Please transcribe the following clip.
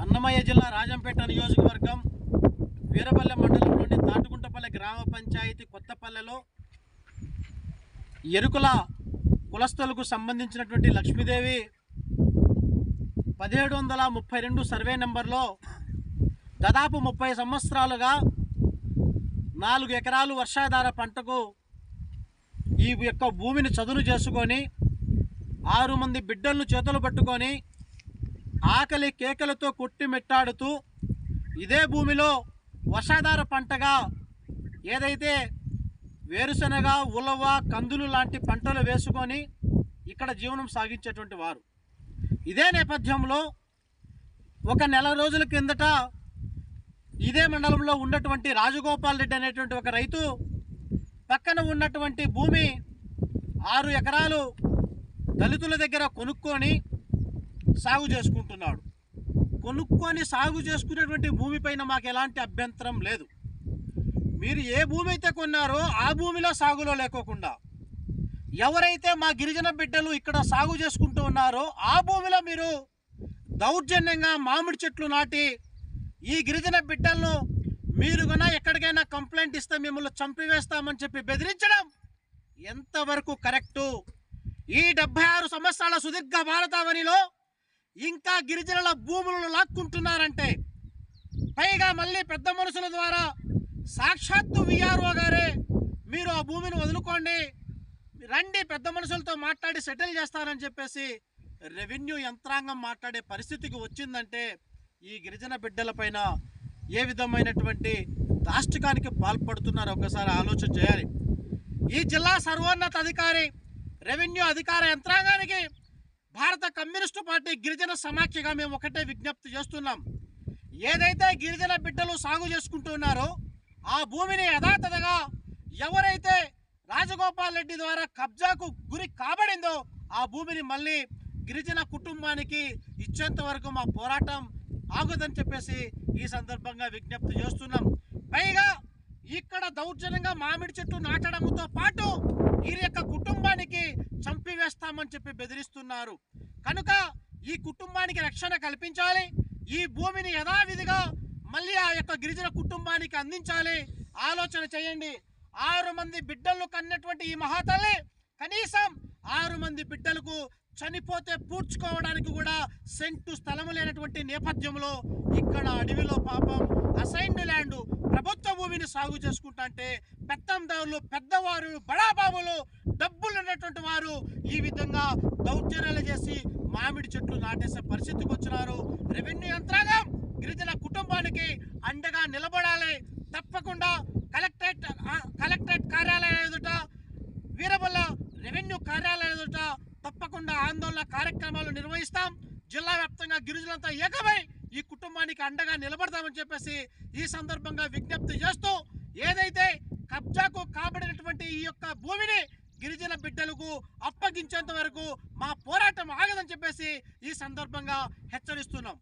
అన్నమయ్య జిల్లా రాజంపేట నియోజకవర్గం వీరపల్లె మండలంలోని తాటుకుంటపల్లె గ్రామ పంచాయతీ కొత్తపల్లెలో ఎరుకుల కులస్తులకు సంబంధించినటువంటి లక్ష్మీదేవి పదిహేడు వందల ముప్పై రెండు సర్వే నెంబర్లో దాదాపు ముప్పై సంవత్సరాలుగా నాలుగు ఎకరాలు వర్షాధార పంటకు ఈ యొక్క భూమిని చదును చేసుకొని ఆరు మంది బిడ్డలను చేతులు పట్టుకొని ఆకలి కేకలతో కొట్టిమెట్టాడుతూ ఇదే భూమిలో వర్షాధార పంటగా ఏదైతే వేరుశనగ ఉలవ కందులు లాంటి పంటలు వేసుకొని ఇక్కడ జీవనం సాగించేటువంటి వారు. ఇదే నేపథ్యంలో ఒక నెల రోజుల కిందట ఇదే మండలంలో ఉన్నటువంటి రాజగోపాల్ రెడ్డి అనేటువంటి ఒక రైతు పక్కన ఉన్నటువంటి భూమి ఆరు ఎకరాలు దళితుల దగ్గర కొనుక్కొని సాగు చేసుకుంటున్నాడు. కొనుక్కొని సాగు చేసుకునేటువంటి భూమిపైన మాకు ఎలాంటి అభ్యంతరం లేదు. మీరు ఏ భూమి అయితే కొన్నారో ఆ భూమిలో సాగులో లేకోకుండా ఎవరైతే మా గిరిజన బిడ్డలు ఇక్కడ సాగు చేసుకుంటూ ఉన్నారో ఆ భూమిలో మీరు దౌర్జన్యంగా మామిడి చెట్లు నాటి ఈ గిరిజన బిడ్డలను మీరు కన్నా ఎక్కడికైనా కంప్లైంట్ ఇస్తే మిమ్మల్ని చంపివేస్తామని చెప్పి బెదిరించడం ఎంతవరకు కరెక్టు? ఈ డెబ్బై ఆరు సంవత్సరాల సుదీర్ఘ భారతావనిలో ఇంకా గిరిజనుల భూములను లాక్కుంటున్నారంటే పైగా మళ్ళీ పెద్ద మనుషుల ద్వారా సాక్షాత్తు విఆర్ఓ గారే మీరు ఆ భూమిని వదులుకోండి రండి పెద్ద మనుషులతో మాట్లాడి సెటిల్ చేస్తారని చెప్పేసి రెవెన్యూ యంత్రాంగం మాట్లాడే పరిస్థితికి వచ్చిందంటే ఈ గిరిజన బిడ్డలపైన ఏ విధమైనటువంటి దాష్టికానికి పాల్పడుతున్నారో ఒకసారి ఆలోచన చేయాలి. ఈ జిల్లా సర్వోన్నత అధికారి రెవెన్యూ అధికార యంత్రాంగానికి భారత కమ్యూనిస్టు పార్టీ గిరిజన సమాఖ్యగా మేము ఒకటే విజ్ఞప్తి చేస్తున్నాం. ఏదైతే గిరిజన బిడ్డలు సాగు చేసుకుంటున్నారో ఆ భూమిని యథాతథగా ఎవరైతే రాజగోపాల్ రెడ్డి ద్వారా కబ్జాకు గురి కాబడిందో ఆ భూమిని మళ్ళీ గిరిజన కుటుంబానికి ఇచ్చేంత వరకు మా పోరాటం ఆగుదని చెప్పేసి ఈ సందర్భంగా విజ్ఞప్తి చేస్తున్నాం. పైగా ఇక్కడ దౌర్జన్యంగా మామిడి చెట్టు నాటడంతో పాటు వీరి యొక్క కుటుంబానికి చంపివేస్తామని చెప్పి బెదిరిస్తున్నారు. కనుక ఈ కుటుంబానికి రక్షణ కల్పించాలి. ఈ భూమిని యథావిధిగా మళ్ళీ ఆ యొక్క గిరిజన కుటుంబానికి అందించాలి. ఆలోచన చేయండి. ఆరు మంది బిడ్డలు కన్నటువంటి ఈ మహాతల్లి కనీసం ఆరు మంది బిడ్డలకు చనిపోతే పూడ్చుకోవడానికి కూడా సెంటు స్థలము లేనటువంటి నేపథ్యంలో ఇక్కడ అడవిలో పాపం అసైన్డ్ ల్యాండ్ భూమిని సాగు చేసుకుంటా అంటే పెత్తందారులు పెద్దవారు బడాబాబులు డబ్బులు ఉన్నటువంటి వారు ఈ విధంగా దౌర్జన్యాలు చేసి మామిడి చెట్లు నాటేసే పరిస్థితికి వచ్చినారు. రెవెన్యూ యంత్రాంగం గిరిజన కుటుంబానికి అండగా నిలబడాలి. తప్పకుండా కలెక్టరేట్ కలెక్టరేట్ కార్యాలయం ఎదుట వీరబల్ల రెవెన్యూ కార్యాలయం ఎదుట తప్పకుండా ఆందోళన కార్యక్రమాలు నిర్వహిస్తాం. జిల్లా వ్యాప్తంగా గిరిజనులంతా ఏకమై ఈ కుటుంబానికి అండగా నిలబడతామని చెప్పేసి ఈ సందర్భంగా విజ్ఞప్తి చేస్తూ ఏదైతే కబ్జాకు కాబడినటువంటి ఈ యొక్క భూమిని గిరిజన బిడ్డలకు అప్పగించేంత వరకు మా పోరాటం ఆగదని చెప్పేసి ఈ సందర్భంగా హెచ్చరిస్తున్నాం.